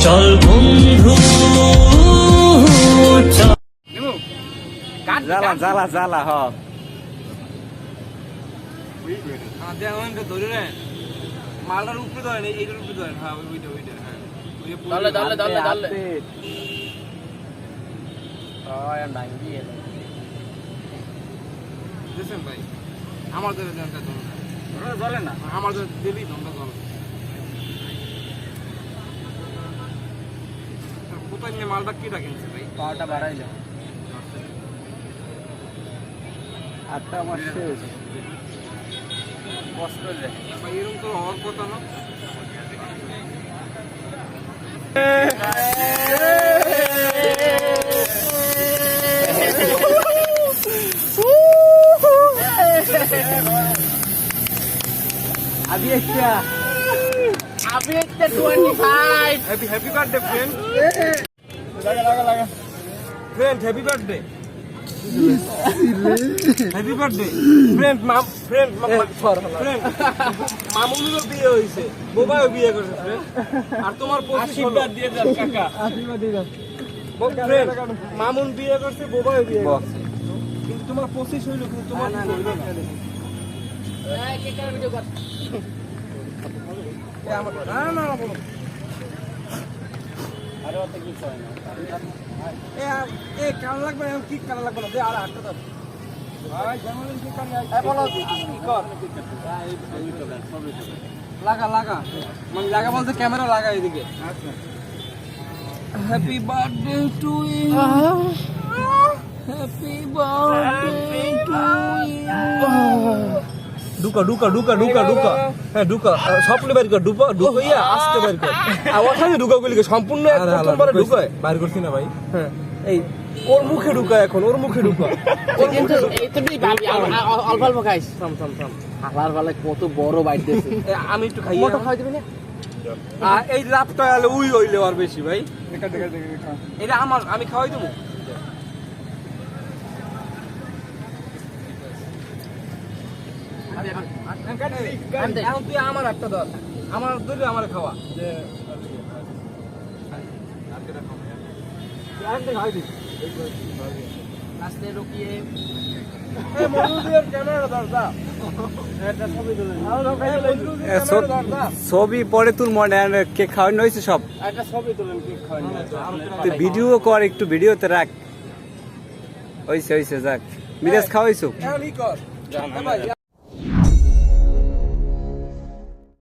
চল বন্ধু চল। জ্বালা জ্বালা জ্বালা হ। মালটার উপরে ধরেন এইটার উপরে ধরেন হ্যাঁ ওইটা ওইটা হ্যাঁ ওই যে পুরো- দলে দলে দলে দলে দেখছেন ভাই আমার ধরে না। আমার ধরে দিলেই ধনটা ধরো নিয়ে মালটা কি কিনছে ভাই? পাওয়াটা বাড়াইলে আটটা আমার শেষ। কষ্ট যায়। ভাই এরকম তো হওয়ার কথা না। একটা আমি একটা twenty five happy happy birthday friend লাগা লাগা লাগা friend happy birthday happy birthday friend মাম ফ্রেন্ড ফ্রেন্ড মামুনিরও বিয়ে হয়েছে বোবাইও বিয়ে করছে ফ্রেন্ড আর তোমার আশীর্বাদ দিয়ে দেন কাকা আশীর্বাদ দিন ফ্রেন্ড মামুন বিয়ে করছে বোবাইও বিয়ে করছে কিন্তু তোমার পঁচিশ হইল কিন্তু তোমার হইল না না না না, বলো এ কেন লাগবে না কি কান লাগবে না? আর হাতটা দাও ভাই যেমন কি কান এ বলো কি কর। লাগা লাগা। মানে লাগা বলতে ক্যামেরা লাগা এদিকে। হ্যাপি বার্থডে টু ইউ ঢুকা ঢুকা ঢুকা ঢুকা ঢুকা। হ্যাঁ ঢুকা। স্বপ্নে বের কর ঢুকা ঢুকা ইয়া আজকে বের কর। আর ওখানে ঢুকা গুলি সম্পূর্ণ প্রথমবারে ঢুকায়। বাইর করছি না ভাই। হ্যাঁ এই ওর মুখে ঢুকা এখন ওর মুখে ঢুকা। ওর কিন্তু মুখে অল্প অল্প খাইস। থাম থাম থাম। আলার বেলায় কত বড় বাইট দিয়েছে। আমি একটু খাই মোটো খাওয়াই দিবি না? আর এই লাভটা হলে উই হইলে আর বেশি ভাই। দেখা দেখা দেখা এটা আমার আমি খাওয়াই দেবো? এখন তুই আমার একটা ধর আমার আমার খাওয়া রাস্তে রুকিয়ে ছবি তুলে পরে তোর মনে কেক খাওয়ানো হয়েছে সব? তুই ভিডিও কর একটু ভিডিওতে রাখ। হয়েছে হয়েছে যাক। মিরাজ খাওয়াইছো?